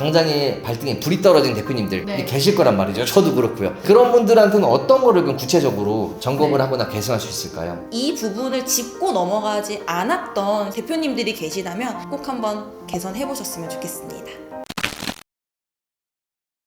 당장에 발등에 불이 떨어진 대표님들 네. 계실 거란 말이죠. 저도 그렇고요. 그런 분들한테는 어떤 거를 그럼 구체적으로 점검을 네. 하거나 개선할 수 있을까요? 이 부분을 짚고 넘어가지 않았던 대표님들이 계시다면 꼭 한번 개선해 보셨으면 좋겠습니다.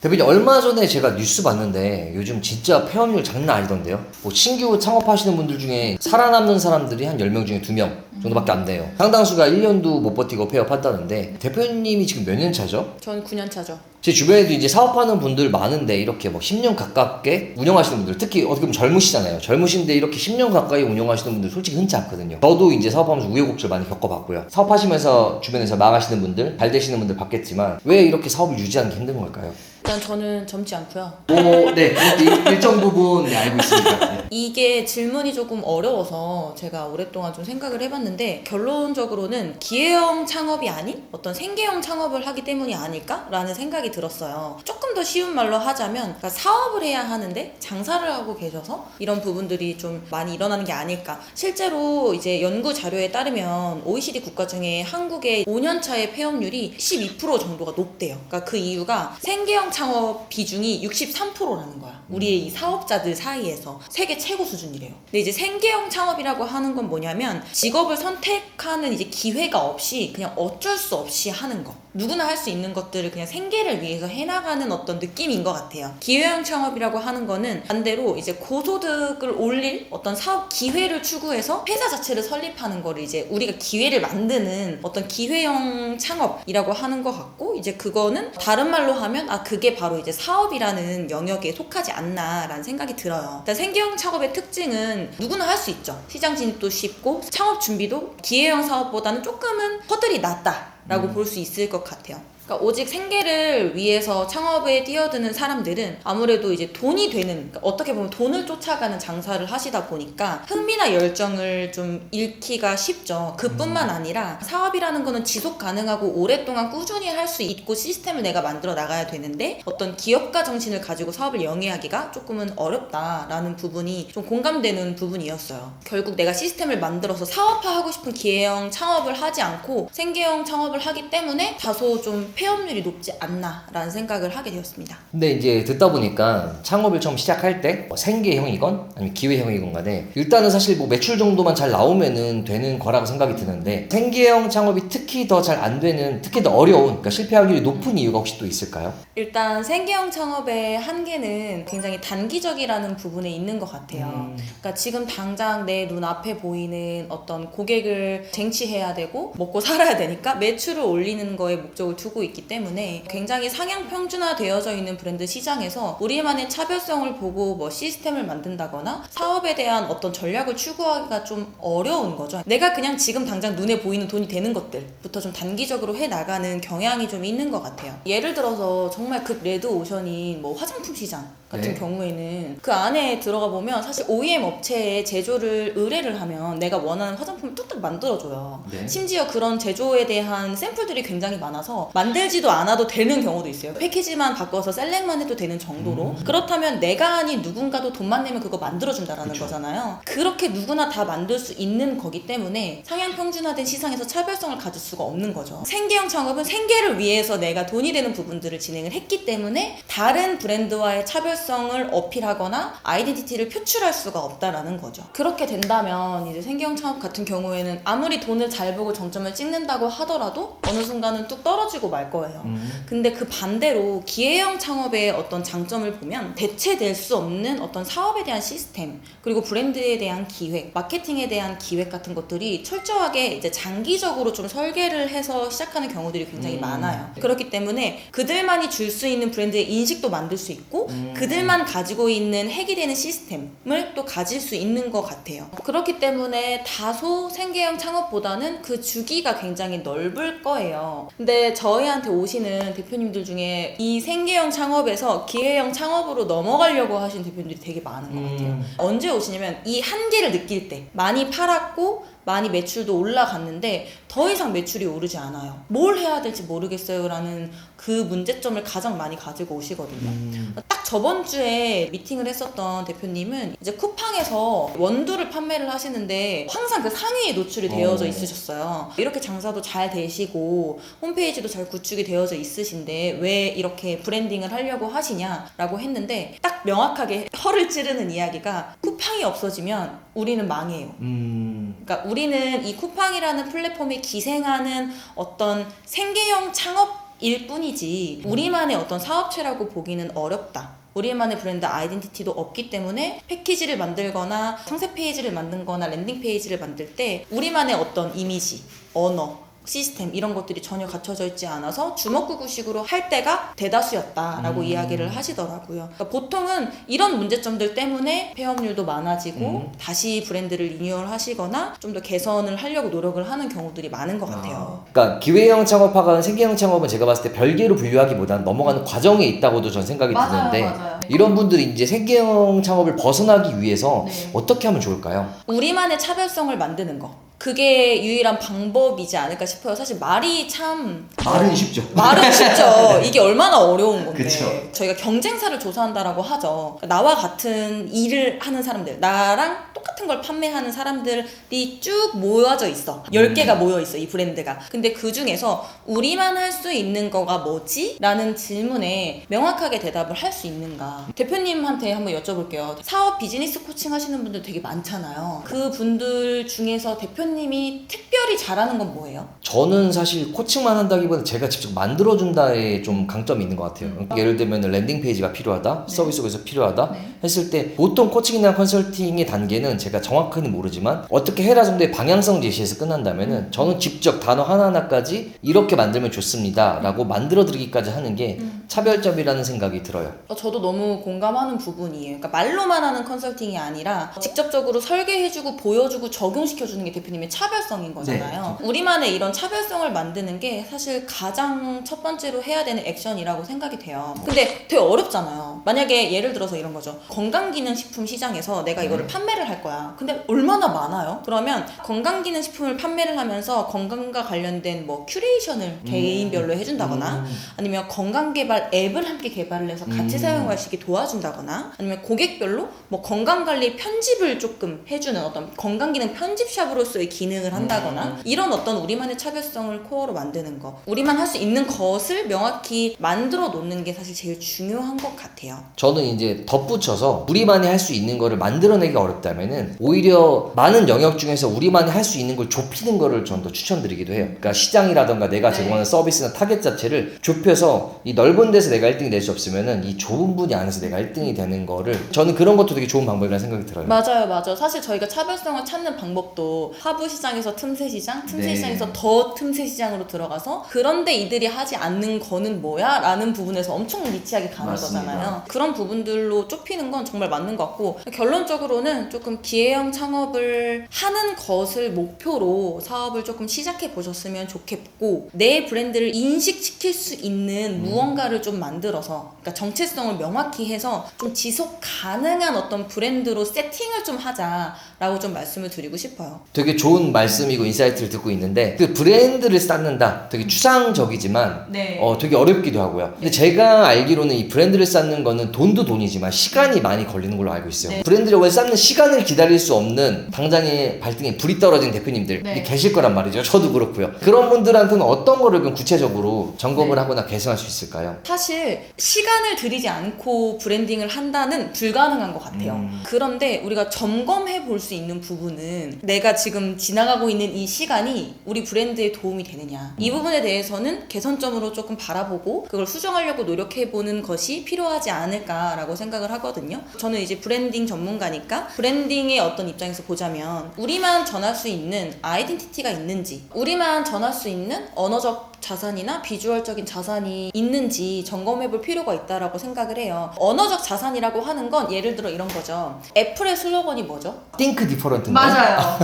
대표님 얼마 전에 제가 뉴스 봤는데 요즘 진짜 폐업률 장난 아니던데요. 뭐 신규 창업하시는 분들 중에 살아남는 사람들이 한 10명 중에 2명 정도밖에 안 돼요. 상당수가 1년도 못 버티고 폐업한다는데 대표님이 지금 몇 년 차죠? 전 9년 차죠. 제 주변에도 이제 사업하는 분들 많은데 이렇게 뭐 10년 가깝게 운영하시는 분들 특히 어떻게 보면 젊으시잖아요. 젊으신데 이렇게 10년 가까이 운영하시는 분들 솔직히 흔치 않거든요. 저도 이제 사업하면서 우여곡절 많이 겪어봤고요. 사업하시면서 주변에서 망하시는 분들, 잘 되시는 분들 봤겠지만 왜 이렇게 사업을 유지하는 게 힘든 걸까요? 일단 저는 젊지 않고요. 뭐, 네, 일- 일정 부분 네, 알고 있습니다. 네. 이게 질문이 조금 어려워서 제가 오랫동안 좀 생각을 해봤는데 결론적으로는 기회형 창업이 아닌 어떤 생계형 창업을 하기 때문이 아닐까라는 생각이 들었어요. 조금 더 쉬운 말로 하자면 그러니까 사업을 해야 하는데 장사를 하고 계셔서 이런 부분들이 좀 많이 일어나는 게 아닐까. 실제로 이제 연구 자료에 따르면 OECD 국가 중에 한국의 5년 차의 폐업률이 12% 정도가 높대요. 그러니까 그 이유가 생계형 창업 비중이 63%라는 거야. 우리의 이 사업자들 사이에서 세계 최고 수준이래요. 근데 이제 생계형 창업이라고 하는 건 뭐냐면 직업을 선택하는 이제 기회가 없이 그냥 어쩔 수 없이 하는 거. 누구나 할 수 있는 것들을 그냥 생계를 위해서 해나가는 어떤 느낌인 것 같아요. 기회형 창업이라고 하는 거는 반대로 이제 고소득을 올릴 어떤 사업 기회를 추구해서 회사 자체를 설립하는 거를 이제 우리가 기회를 만드는 어떤 기회형 창업이라고 하는 것 같고 이제 그거는 다른 말로 하면 아 그게 바로 이제 사업이라는 영역에 속하지 않나라는 생각이 들어요. 일단 생계형 창업의 특징은 누구나 할 수 있죠. 시장 진입도 쉽고 창업 준비도 기회형 사업보다는 조금은 허들이 낮다 라고 볼 수 있을 것 같아요. 그러니까 오직 생계를 위해서 창업에 뛰어드는 사람들은 아무래도 이제 돈이 되는 그러니까 어떻게 보면 돈을 쫓아가는 장사를 하시다 보니까 흥미나 열정을 좀 잃기가 쉽죠. 그뿐만 아니라 사업이라는 거는 지속 가능하고 오랫동안 꾸준히 할 수 있고 시스템을 내가 만들어 나가야 되는데 어떤 기업가 정신을 가지고 사업을 영위하기가 조금은 어렵다라는 부분이 좀 공감되는 부분이었어요. 결국 내가 시스템을 만들어서 사업화하고 싶은 기회형 창업을 하지 않고 생계형 창업을 하기 때문에 다소 좀 폐업률이 높지 않나라는 생각을 하게 되었습니다. 근데 이제 듣다 보니까 창업을 처음 시작할 때 뭐 생계형이건 아니면 기회형이건 간에 일단은 사실 뭐 매출 정도만 잘 나오면은 되는 거라고 생각이 드는데 생계형 창업이 특히 더 잘 안 되는 특히 더 어려운 그러니까 실패 확률이 높은 이유가 혹시 또 있을까요? 일단 생계형 창업의 한계는 굉장히 단기적이라는 부분에 있는 것 같아요. 음. 그러니까 지금 당장 내 눈앞에 보이는 어떤 고객을 쟁취해야 되고 먹고 살아야 되니까 매출을 올리는 거에 목적을 두고 있기 때문에 굉장히 상향 평준화 되어져 있는 브랜드 시장에서 우리만의 차별성을 보고 뭐 시스템을 만든다거나 사업에 대한 어떤 전략을 추구하기가 좀 어려운 거죠. 내가 그냥 지금 당장 눈에 보이는 돈이 되는 것들부터 좀 단기적으로 해 나가는 경향이 좀 있는 것 같아요. 예를 들어서 정말 급 레드 오션인 뭐 화장품 시장 같은 네. 경우에는 그 안에 들어가 보면 사실 OEM 업체에 제조를 의뢰를 하면 내가 원하는 화장품을 뚝뚝 만들어줘요. 네. 심지어 그런 제조에 대한 샘플들이 굉장히 많아서 만들지도 않아도 되는 경우도 있어요. 패키지만 바꿔서 셀렉만 해도 되는 정도로. 그렇다면 내가 아닌 누군가도 돈만 내면 그거 만들어준다라는 그쵸. 거잖아요. 그렇게 누구나 다 만들 수 있는 거기 때문에 상향 평준화된 시장에서 차별성을 가질 수가 없는 거죠. 생계형 창업은 생계를 위해서 내가 돈이 되는 부분들을 진행을 했기 때문에 다른 브랜드와의 차별성 을 어필하거나 아이덴티티를 표출할 수가 없다라는 거죠. 그렇게 된다면 이제 생계형 창업 같은 경우에는 아무리 돈을 잘 보고 정점을 찍는다고 하더라도 어느 순간은 뚝 떨어지고 말 거예요. 음. 근데 그 반대로 기회형 창업의 어떤 장점을 보면 대체될 수 없는 어떤 사업에 대한 시스템 그리고 브랜드에 대한 기획, 마케팅에 대한 기획 같은 것들이 철저하게 이제 장기적으로 좀 설계를 해서 시작하는 경우들이 굉장히 음. 많아요. 그렇기 때문에 그들만이 줄 수 있는 브랜드의 인식도 만들 수 있고 음. 그들 만 가지고 있는 핵이 되는 시스템을 또 가질 수 있는 것 같아요. 그렇기 때문에 다소 생계형 창업보다는 그 주기가 굉장히 넓을 거예요. 근데 저희한테 오시는 대표님들 중에 이 생계형 창업에서 기회형 창업으로 넘어가려고 하시는 대표님들이 되게 많은 것 같아요. 음. 언제 오시냐면 이 한계를 느낄 때 많이 팔았고 많이 매출도 올라갔는데 더 이상 매출이 오르지 않아요. 뭘 해야 될지 모르겠어요라는 그 문제점을 가장 많이 가지고 오시거든요. 음. 딱 저번 주에 미팅을 했었던 대표님은 이제 쿠팡에서 원두를 판매를 하시는데 항상 그 상위에 노출이 되어져 어. 있으셨어요. 이렇게 장사도 잘 되시고 홈페이지도 잘 구축이 되어져 있으신데 왜 이렇게 브랜딩을 하려고 하시냐라고 했는데 딱 명확하게 혀를 찌르는 이야기가 쿠팡이 없어지면 우리는 망해요. 음. 그러니까 우리는 이 쿠팡이라는 플랫폼이 기생하는 어떤 생계형 창업일 뿐이지 우리만의 어떤 사업체라고 보기는 어렵다. 우리만의 브랜드 아이덴티티도 없기 때문에 패키지를 만들거나 상세 페이지를 만든거나 랜딩 페이지를 만들 때 우리만의 어떤 이미지, 언어, 시스템 이런 것들이 전혀 갖춰져 있지 않아서 주먹구구식으로 할 때가 대다수였다라고 음. 이야기를 하시더라고요. 그러니까 보통은 이런 문제점들 때문에 폐업률도 많아지고 음. 다시 브랜드를 리뉴얼 하시거나 좀 더 개선을 하려고 노력을 하는 경우들이 많은 것 같아요. 그러니까 기회형 창업하고는 생계형 창업은 제가 봤을 때 별개로 분류하기보다는 넘어가는 과정에 있다고도 전 생각이 맞아요, 드는데 맞아요. 이런 분들이 이제 생계형 창업을 벗어나기 위해서 네. 어떻게 하면 좋을까요? 우리만의 차별성을 만드는 거. 그게 유일한 방법이지 않을까 싶어요. 사실 말이 참 말은 쉽죠. 말은 쉽죠. 이게 얼마나 어려운 건데. 그쵸. 저희가 경쟁사를 조사한다라고 하죠. 그러니까 나와 같은 일을 하는 사람들, 나랑 똑같은 걸 판매하는 사람들이 쭉 모여져 있어. 10개가 모여 있어, 이 브랜드가. 근데 그 중에서 우리만 할 수 있는 거가 뭐지? 라는 질문에 명확하게 대답을 할 수 있는가. 대표님한테 한번 여쭤볼게요. 사업 비즈니스 코칭 하시는 분들 되게 많잖아요. 그 분들 중에서 대표님 이 특별히 잘하는 건 뭐예요? 저는 사실 코칭만 한다기보다 제가 직접 만들어준다에 좀 강점이 있는 것 같아요. 그러니까 예를 들면 랜딩 페이지가 필요하다, 서비스가 필요하다 네. 했을 때 보통 코칭이나 컨설팅의 단계는 제가 정확히는 모르지만 어떻게 해라 정도의 방향성 제시에서 끝난다면은 저는 직접 단어 하나하나까지 이렇게 만들면 좋습니다라고 만들어드리기까지 하는 게 차별점이라는 생각이 들어요. 어, 저도 너무 공감하는 부분이에요. 그러니까 말로만 하는 컨설팅이 아니라 직접적으로 설계해주고 보여주고 적용시켜주는 게 대표님의 차별성인 거잖아요. 우리만의 이런 차별성을 만드는 게 사실 가장 첫 번째로 해야 되는 액션이라고 생각이 돼요. 근데 되게 어렵잖아요. 만약에 예를 들어서 이런 거죠. 건강기능식품 시장에서 내가 이거를 판매를 할 거야. 근데 얼마나 많아요? 그러면 건강기능식품을 판매를 하면서 건강과 관련된 뭐 큐레이션을 개인별로 해준다거나 아니면 건강 개발 앱을 함께 개발을 해서 같이 음. 사용할 수 있게 도와준다거나 아니면 고객별로 뭐 건강 관리 편집을 조금 해주는 어떤 건강 기능 편집샵으로서의 기능을 한다거나 이런 어떤 우리만의 차별성을 코어로 만드는 거 우리만 할 수 있는 것을 명확히 만들어 놓는 게 사실 제일 중요한 것 같아요. 저는 이제 덧붙여서 우리만이 할 수 있는 거를 만들어내기 어렵다면은 오히려 많은 영역 중에서 우리만이 할 수 있는 걸 좁히는 거를 전 더 추천드리기도 해요. 그러니까 시장이라던가 내가 네. 제공하는 서비스나 타겟 자체를 좁혀서 이 넓은 데서 내가 1등이 될 수 없으면은 이 좁은 분야 안에서 내가 1등이 되는 거를 저는 그런 것도 되게 좋은 방법이라는 생각이 들어요. 맞아요, 맞아요. 사실 저희가 차별성을 찾는 방법도 하부 시장에서 틈새 시장, 틈새 네. 시장에서 더 틈새 시장으로 들어가서 그런데 이들이 하지 않는 거는 뭐야? 라는 부분에서 엄청 니치하게 가는 맞습니다. 거잖아요. 그런 부분들로 좁히는 건 정말 맞는 것 같고 결론적으로는 조금 기회형 창업을 하는 것을 목표로 사업을 조금 시작해 보셨으면 좋겠고 내 브랜드를 인식시킬 수 있는 무언가를 좀 만들어서 그러니까 정체성을 명확히 해서 좀 지속 가능한 어떤 브랜드로 세팅을 좀 하자라고 좀 말씀을 드리고 싶어요. 되게 좋은 말씀이고 인사이트를 듣고 있는데 그 브랜드를 쌓는다 되게 추상적이지만 네. 어 되게 어렵기도 하고요. 근데 제가 알기로는 이 브랜드를 쌓는 거는 돈도 돈이지만 시간이 많이 걸리는 걸로 알고 있어요. 네. 브랜드를 원래 쌓는 시간을 기다릴 수 없는 당장에 발등에 불이 떨어진 대표님들 네. 계실 거란 말이죠. 저도 그렇고요. 그런 분들한테는 어떤 거를 그럼 구체적으로 점검을 네. 하거나 개선할 수 있을까요? 사실 시간을 들이지 않고 브랜딩을 한다는 불가능한 것 같아요. 음. 그런데 우리가 점검해 볼 수 있는 부분은 내가 지금 지나가고 있는 이 시간이 우리 브랜드에 도움이 되느냐. 이 부분에 대해서는 개선점으로 조금 바라보고 그걸 수정하려고 노력해 보는 것이 필요하지 않을까라고 생각을 하거든요. 저는 이제 브랜딩 전문가니까 브랜딩의 어떤 입장에서 보자면 우리만 전할 수 있는 아이덴티티가 있는지, 우리만 전할 수 있는 언어적 자산이나 비주얼적인 자산이 있는지 점검해 볼 필요가 있다라고 생각을 해요. 언어적 자산이라고 하는 건 예를 들어 이런 거죠. 애플의 슬로건이 뭐죠? Think different.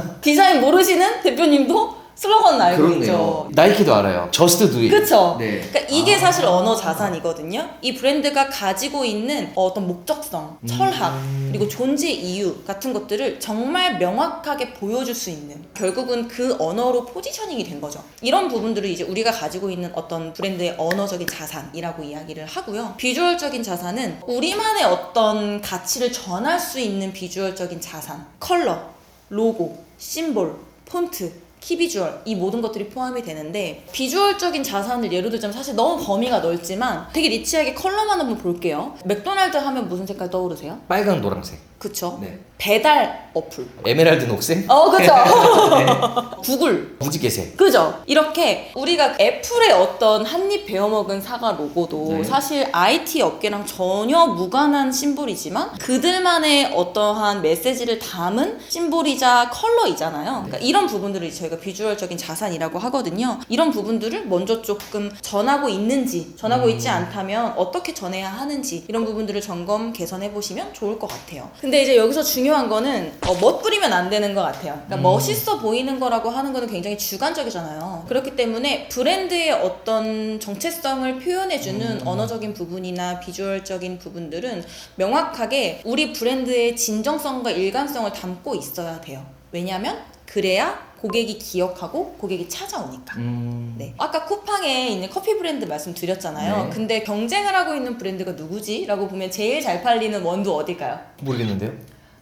디자인 모르시는 대표님도 슬로건 알고 있죠. 나이키도 알아요. Do it. 그쵸? 네. 그러니까 이게 아. 사실 언어 자산이거든요. 이 브랜드가 가지고 있는 어떤 목적성, 철학, 음. 그리고 존재 이유 같은 것들을 정말 명확하게 보여줄 수 있는 결국은 그 언어로 포지셔닝이 된 거죠. 이런 부분들을 이제 우리가 가지고 있는 어떤 브랜드의 언어적인 자산이라고 이야기를 하고요. 비주얼적인 자산은 우리만의 어떤 가치를 전할 수 있는 비주얼적인 자산, 컬러, 로고, 심볼, 폰트, 키비주얼 이 모든 것들이 포함이 되는데 비주얼적인 자산을 예로 들자면 사실 너무 범위가 넓지만 되게 니치하게 컬러만 한번 볼게요. 맥도날드 하면 무슨 색깔 떠오르세요? 빨강 노란색. 그쵸? 네. 배달 어플. 에메랄드 녹색. 어, 그쵸? 구글. 무지개색. 그죠? 이렇게 우리가 애플의 어떤 한입 베어먹은 사과 로고도 네. 사실 IT 업계랑 전혀 무관한 심볼이지만 그들만의 어떠한 메시지를 담은 심볼이자 컬러이잖아요. 그러니까 이런 부분들을 저희가 비주얼적인 자산이라고 하거든요. 이런 부분들을 먼저 조금 전하고 있는지, 전하고 있지 않다면 어떻게 전해야 하는지 이런 부분들을 점검 개선해 보시면 좋을 것 같아요. 근데 이제 여기서 중요한 거는 어, 멋부리면 안 되는 것 같아요. 그러니까 멋있어 보이는 거라고 하는 거는 굉장히 주관적이잖아요. 그렇기 때문에 브랜드의 어떤 정체성을 표현해주는 언어적인 부분이나 비주얼적인 부분들은 명확하게 우리 브랜드의 진정성과 일관성을 담고 있어야 돼요. 왜냐하면 그래야 고객이 기억하고 고객이 찾아오니까. 음. 네. 아까 쿠팡에 있는 커피 브랜드 말씀드렸잖아요. 네. 근데 경쟁을 하고 있는 브랜드가 누구지? 라고 보면 제일 잘 팔리는 원두 어딜까요? 모르겠는데요.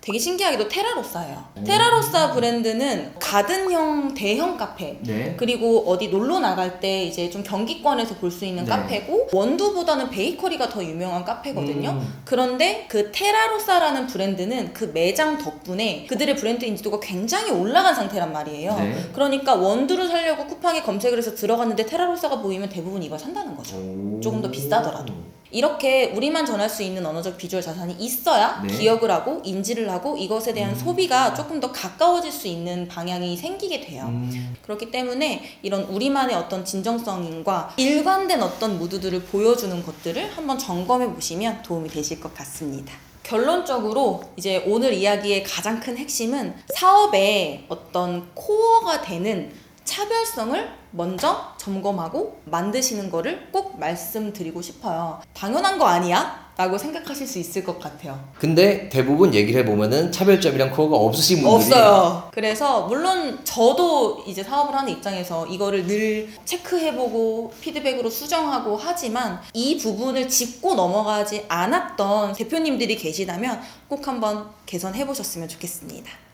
되게 신기하게도 테라로사예요. 오. 테라로사 브랜드는 가든형 대형 카페 네. 그리고 어디 놀러 나갈 때 이제 좀 경기권에서 볼 수 있는 네. 카페고 원두보다는 베이커리가 더 유명한 카페거든요. 음. 그런데 그 테라로사라는 브랜드는 그 매장 덕분에 그들의 브랜드 인지도가 굉장히 올라간 상태란 말이에요. 네. 그러니까 원두를 사려고 쿠팡에 검색을 해서 들어갔는데 테라로사가 보이면 대부분 이걸 산다는 거죠. 오. 조금 더 비싸더라도. 이렇게 우리만 전할 수 있는 언어적 비주얼 자산이 있어야 네. 기억을 하고 인지를 하고 이것에 대한 음. 소비가 조금 더 가까워질 수 있는 방향이 생기게 돼요. 음. 그렇기 때문에 이런 우리만의 어떤 진정성과 일관된 어떤 무드들을 보여주는 것들을 한번 점검해 보시면 도움이 되실 것 같습니다. 결론적으로 이제 오늘 이야기의 가장 큰 핵심은 사업의 어떤 코어가 되는 차별성을 먼저 점검하고 만드시는 거를 꼭 말씀드리고 싶어요. 당연한 거 아니야? 라고 생각하실 수 있을 것 같아요. 근데 대부분 얘기를 해보면은 차별점이랑 코어가 없으신 분들이 없어요. 그래서 물론 저도 이제 사업을 하는 입장에서 이거를 늘 체크해보고 피드백으로 수정하고 하지만 이 부분을 짚고 넘어가지 않았던 대표님들이 계시다면 꼭 한번 개선해보셨으면 좋겠습니다.